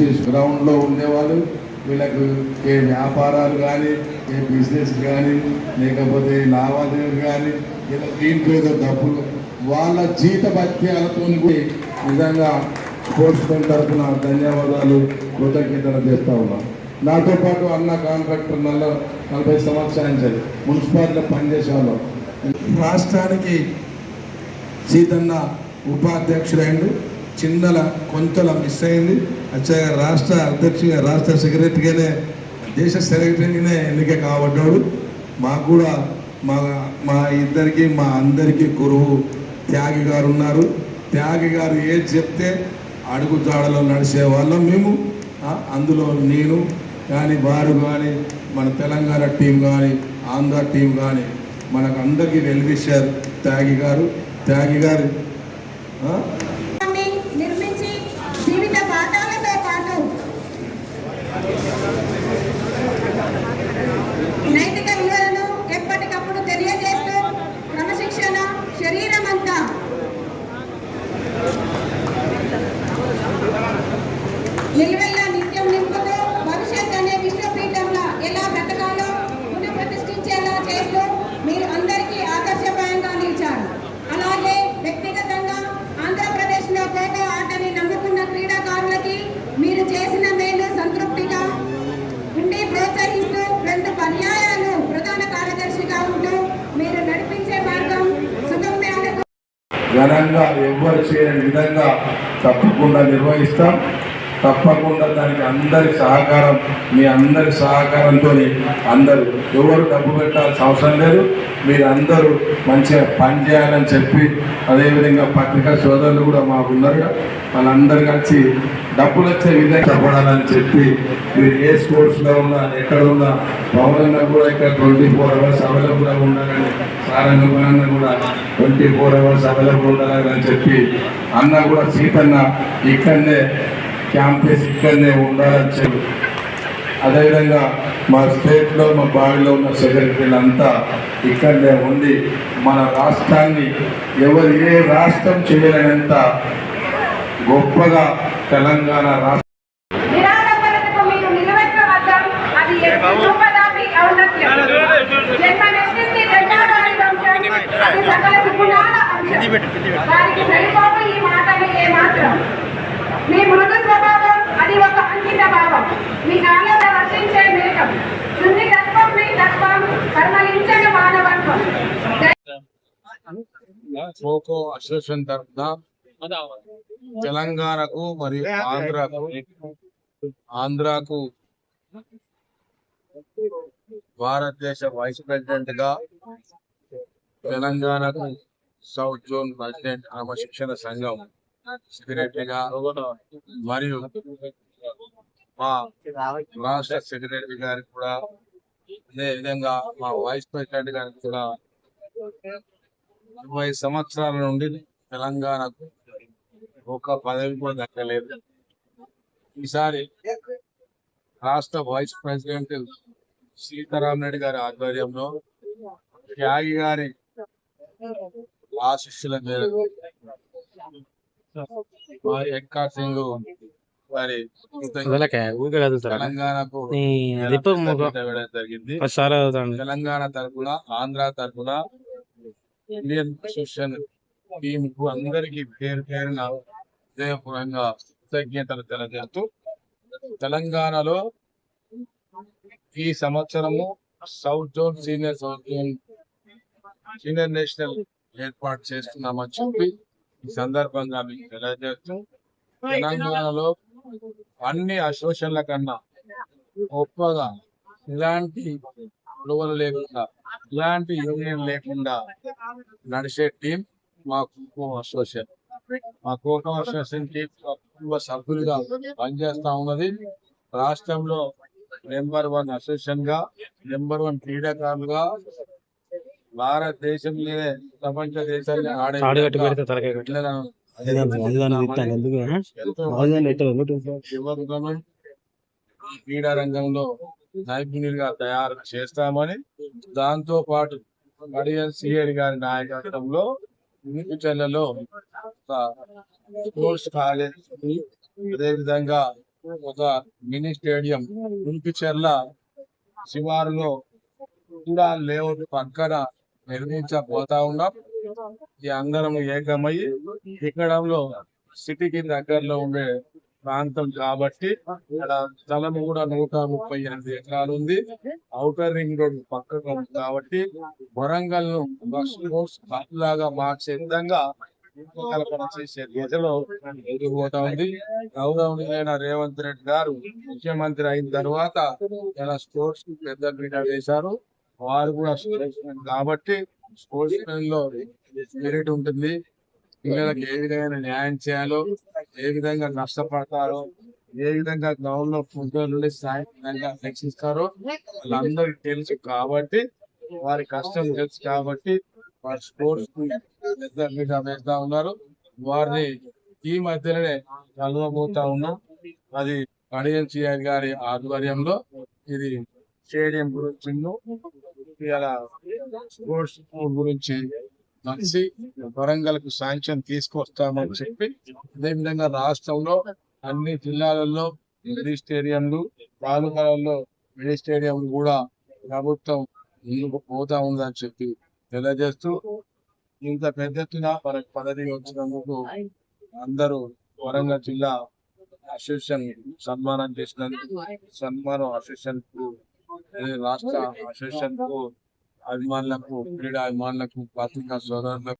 మంచి గ్రౌండ్లో ఉండేవాళ్ళు. వీళ్ళకు ఏ వ్యాపారాలు కానీ ఏ బిజినెస్ కానీ లేకపోతే లావాదేవీలు కానీ ఇలా దీంట్లో ఏదో డబ్బులు వాళ్ళ జీత భత్యాలతో నిజంగా స్పోర్ట్స్ మెన్ తరఫున ధన్యవాదాలు కృతజ్ఞతలు చేస్తా ఉన్నాం. నాతో పాటు అన్న కాంట్రాక్టర్ నల్ల నలభై సంవత్సరాల నుంచి మున్సిపాలిటీలో పనిచేసేవాళ్ళు రాష్ట్రానికి సీతన్న ఉపాధ్యక్షుడైండు. చిన్నల కొంతల మిస్ అయింది. అచ్చగా రాష్ట్ర అధ్యక్షుడిగా రాష్ట్ర సెక్రటరీగానే దేశ సెక్రటరీగానే ఎన్నిక కాబడ్డాడు. మాకు కూడా మా మా ఇద్దరికి మా అందరికీ గురువు త్యాగి గారు ఉన్నారు త్యాగి గారు ఏది చెప్తే అడుగు జాడలో నడిచే వాళ్ళం మేము. అందులో నేను కానీ వారు కానీ మన తెలంగాణ టీం కానీ ఆంధ్ర టీం కానీ మనకు అందరికీ వెలివిశారు త్యాగి గారు. త్యాగి గారు నిలువెల్లా నిత్యం నింపుతూ భవిష్యత్ అనే విశ్వపీఠంలో ఎలా బ్రతకాలో పునః చేస్తూ మీరు అందరికీ ఆదర్శప్రాయంగా నిలిచారు. అలాగే వ్యక్తిగతంగా ఆంధ్రప్రదేశ్లో ఖోఖో ఆటని నమ్ముకున్న క్రీడాకారులకి మీరు చేసిన మేలు సంతృప్తిగా ఉండి ప్రోత్సహిస్తూ రెండు పర్యాయాలు ప్రధాన కార్యదర్శిగా ఉంటూ మీరు నడిపించే మార్గం సుగమ్యాలకు ఘనంగా ఎవ్వరు చేయని విధంగా తప్పకుండా నిర్వహిస్తాం. తప్పకుండా దానికి అందరి సహకారం మీ అందరి సహకారంతో అందరూ ఎవరు డబ్బు పెట్టాల్సిన అవసరం లేదు. మీరు అందరూ మంచిగా పని చేయాలని చెప్పి అదేవిధంగా పత్రికా సోదరులు కూడా మాకు ఉన్నారు. వాళ్ళందరూ కలిసి డబ్బులు వచ్చే విధంగా చెప్పడాలని చెప్పి మీరు ఏ స్పోర్ట్స్లో ఉన్నా ఎక్కడ ఉన్నా పవనంగా కూడా ఇక్కడ ట్వంటీ ఫోర్ అవర్స్ అవైలబుల్గా ఉండాలని సారంగమైన కూడా ట్వంటీ ఫోర్ అవర్స్ అవైలబుల్ ఉండాలని చెప్పి అన్న కూడా సీతన్న ఇక్కడనే క్యాంపస్ ఇక్కడనే ఉండాలని చెప్పి. అదేవిధంగా మా స్టేట్లో మా బావిలో ఉన్న సెక్రటరీలంతా ఇక్కడనే ఉండి మన రాష్ట్రాన్ని ఎవరు ఏ రాష్ట్రం చేయలేనంత గొప్పగా తెలంగాణ రాష్ట్రం ఖోఖో అసోసియేషన్ తరఫున తెలంగాణకు మరియు ఆంధ్రాకు ఆంధ్రాకు భారతదేశ వైస్ ప్రెసిడెంట్గా తెలంగాణకు సౌత్ జోన్ ప్రెసిడెంట్ క్రమశిక్షణ సంఘం సెక్రటరీగా మరియు మా రాష్ట్ర సెక్రటరీ గారికి కూడా అదే విధంగా మా వైస్ ప్రెసిడెంట్ గారికి కూడా ఇరవై సంవత్సరాల నుండి తెలంగాణకు ఒక పదవి కూడా దక్కలేదు. ఈసారి రాష్ట్ర వైస్ ప్రెసిడెంట్ సీతారాం రెడ్డి గారి ఆధ్వర్యంలో త్యాగి గారి ఆశిష్యుల మేరకు ఎక్కా సింగ్ వారి కదులుతారా తెలంగాణకు జరిగింది తెలంగాణ తరఫున ఆంధ్ర తరఫున ఇండియన్ అసోసియేషన్ టీమ్కు అందరికీ పేరు పేరున హృదయపూర్వకంగా కృతజ్ఞతలు తెలియజేస్తూ తెలంగాణలో ఈ సంవత్సరము south zone senior south zone senior national ఏర్పాటు చేస్తున్నామని చెప్పి ఈ సందర్భంగా మీకు తెలియజేస్తూ తెలంగాణలో అన్ని అసోసియేషన్ల కన్నా గొప్పగా ఇలాంటి గొడవలు లేకుండా ఇలాంటి యూనియన్ లేకుండా నడిచే టీం మా ఖోఖో అసోసియేషన్. మా ఖోఖో అసోసియేషన్ టీం కుటుంబ సభ్యులుగా పనిచేస్తా ఉన్నది. రాష్ట్రంలో నెంబర్ వన్ అసోసియేషన్గా నెంబర్ వన్ క్రీడాకారులుగా భారతదేశంలోనే ప్రపంచ దేశాల్లో ఆడే ఆడగట్టు పెడితే తలకాయ కట్టు. పిల్లలను క్రీడా రంగంలో నైపుణ్యులుగా తయారు చేస్తామని దాంతో పాటు కడియల్ సిఐడి గారి నాయకత్వంలో ఫ్యూచర్లలో స్పోర్ట్స్ కాలేజ్ అదేవిధంగా ఒక మినీ స్టేడియం ఉల్పిచెర్ల శివారులో కూడా లేఅవుట్ పక్కన నిర్మించబోతా ఉన్నాం. ఈ అందరం ఏకమై ఎక్కడంలో సిటీకి దగ్గరలో ఉండే ప్రాంతం కాబట్టి ఇక్కడ స్థలం కూడా నూట ముప్పై ఎనిమిది ఎకరాలు ఉంది. ఔటర్ రింగ్ రోడ్ పక్కకు ఉంది కాబట్టి వరంగల్ను లాగా మార్చే విధంగా రూపకల్పన చేసే దిశలో ఎదిగిపోతా ఉంది. గౌరవనీయులైన రేవంత్ రెడ్డి గారు ముఖ్యమంత్రి అయిన తర్వాత ఇలా స్పోర్ట్స్కి పెద్ద పీట వేశారు. వారు కూడా స్పోర్ట్స్ మెన్ కాబట్టి స్పోర్ట్స్ మెన్లో స్పిరిట్ ఉంటుంది. పిల్లలకు ఏ విధమైన న్యాయం చేయాలో ఏ విధంగా నష్టపడతారో ఏ విధంగా గ్రౌండ్లో ఫుట్బాల్ నుండి స్థాయి విధంగా రక్షిస్తారో వాళ్ళందరికీ తెలుసు కాబట్టి వారి కష్టం తెలుసు కాబట్టి వారి స్పోర్ట్స్ వేస్తా ఉన్నారు. వారిని ఈ మధ్యలోనే కలవబోతా ఉన్నాం. అది కడియం సిఐ గారి ఆధ్వర్యంలో ఇది స్టేడియం గురించి ఇలా స్పోర్ట్స్ గురించి కలిసి వరంగల్కు శాంక్షన్ తీసుకొస్తామని చెప్పి అదే విధంగా రాష్ట్రంలో అన్ని జిల్లాలలో మినీ స్టేడియంలు తాలూకాలలో మినీ స్టేడియం కూడా ప్రభుత్వం ముందుకు పోతా ఉందని చెప్పి తెలియజేస్తూ ఇంత పెద్ద ఎత్తున మనకు పదవి వచ్చినందుకు అందరూ వరంగల్ జిల్లా అసోసియేషన్ సన్మానం చేసినందుకు సన్మానం అసోసియేషన్కు రాష్ట్ర అసోసియేషన్కు అభిమానులకు క్రీడా అభిమానులకు పత్రికా సోదరులకు